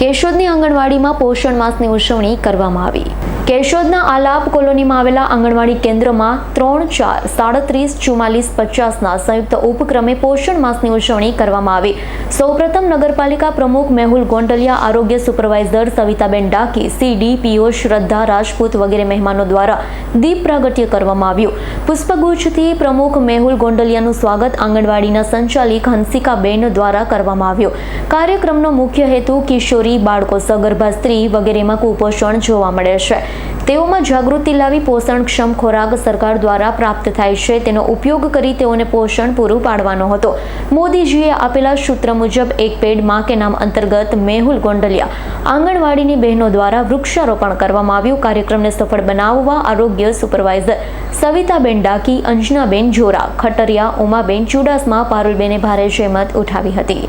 કેશોદની આંગણવાડીમાં પોષણ માસની ઉજવણી કરવામાં આવી. કેશોદના આલાપ કોલોનીમાં આવેલા આંગણવાડી કેન્દ્રમાં ત્રણ ચાર સાડત્રીસ ચુમ્માલીસ પચાસના સંયુક્ત ઉપક્રમે પોષણ માસની ઉજવણી કરવામાં આવી. સૌપ્રથમ નગરપાલિકા પ્રમુખ મેહુલ ગોંડલિયા, આરોગ્ય સુપરવાઇઝર સવિતાબેન ડાકી સીડીપીઓ શ્રદ્ધા, રાજપૂત વગેરે મહેમાનો દ્વારા દીપ પ્રાગટ્ય કરવામાં આવ્યું. પુષ્પગુચ્છથી પ્રમુખ મેહુલ ગોંડલિયાનું સ્વાગત આંગણવાડીના સંચાલિક હંસિકાબેન દ્વારા કરવામાં આવ્યું. કાર્યક્રમનો મુખ્ય હેતુ કિશોરી, બાળકો, સગર્ભા, સ્ત્રી વગેરેમાં કુપોષણ જોવા મળે છે. તેઓમાં જાગૃતિ લાવી પોષણક્ષમ ખોરાક સરકાર દ્વારા પ્રાપ્ત થાય છે. તેનો ઉપયોગ કરી તેઓને પોષણ પૂરું પાડવાનો હતો. મોદીજીએ આપેલા સૂત્ર મુજબ એક પેડમાં કે નામ અંતર્ગત મેહુલ ગોંડલિયા આંગણવાડીની બહેનો દ્વારા વૃક્ષારોપણ કરવામાં આવ્યું. કાર્યક્રમને સફળ બનાવવા આરોગ્ય સુપરવાઇઝર સવિતાબેન ડાકી, અંજનાબેન જોરા, ખટરિયા, ઉમાબેન ચુડાસમા, પારુલબેને ભારે જહેમત ઉઠાવી હતી.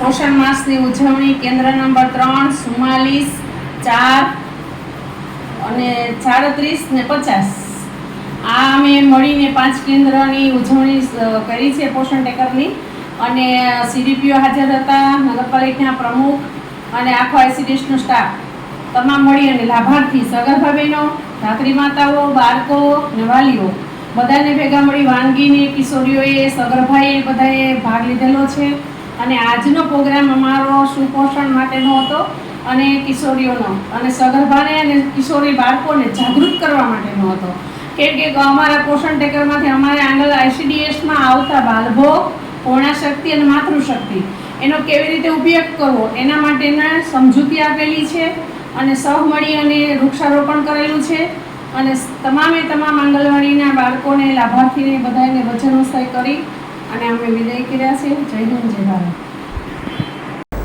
પોષણ માસની ઉજવણી કેન્દ્ર નંબર ત્રણ, ચુમ્માલીસ, ચાર અને સાડત્રીસ ને પચાસ. આ અમે મળીને પાંચ કેન્દ્રની ઉજવણી કરી છે પોષણ ટેકરની. અને સીડીપીઓ હાજર હતા, નગરપાલિકાના પ્રમુખ અને આખો આઈસીડીએસનો સ્ટાફ. તમામ મળી અને લાભાર્થી, સગર્ભા બહેનો, ધાત્રી માતાઓ, બાળકો ને વાલીઓ. બધાને ભેગા મળી વાનગીની કિશોરીઓએ, સગર્ભાએ બધાએ ભાગ લીધેલો છે. અને આજનો પ્રોગ્રામ અમારો સુપોષણ માટેનો હતો. અને કિશોરીઓનો. અને સગર્ભાને અને કિશોરી બાળકોને જાગૃત કરવા માટેનો હતો. કેમ કે અમારા પોષણ ટેકરમાંથી અમારે આંગળ આઈસીડીએસમાં આવતા બાલભોગ પૂર્ણાશક્તિ અને માતૃશક્તિ. એનો કેવી રીતે ઉપયોગ કરવો? એના માટેના સમજૂતી આપેલી છે અને સૌ મળી અને વૃક્ષારોપણ કરેલું છે. અને તમામે તમામ આંગણવાડીના બાળકોને, લાભાર્થીને બધાને વચન વસાઈ કરી અને અમે વિદાય કર્યા છે. જય હિન્દ, જય ભારત.